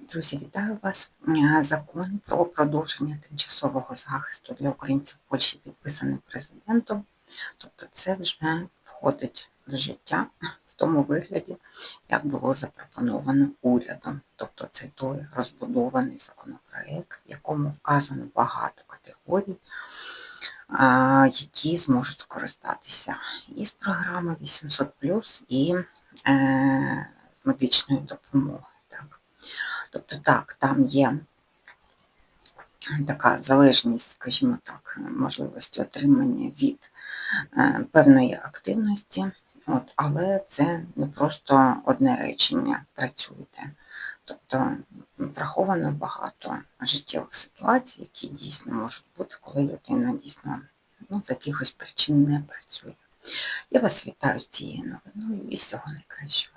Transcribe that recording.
Друзі, вітаю вас. Е, Закон про продовження тимчасового захисту для українців Польщі підписаний президентом. Тобто це вже входить в життя в тому вигляді, як було запропоновано урядом. Тобто це той розбудований законопроект, в якому вказано багато категорій, які зможуть скористатися із програми 800 і е, з медичної допомоги. Тобто так, там є така залежність, скажімо так, можливості отримання від е, певної активності, от, але це не просто одне речення працюйте. Тобто враховано багато життєвих ситуацій, які дійсно можуть бути, коли людина дійсно ну, з якихось причин не працює. Я вас вітаю з цією новиною і всього найкращого.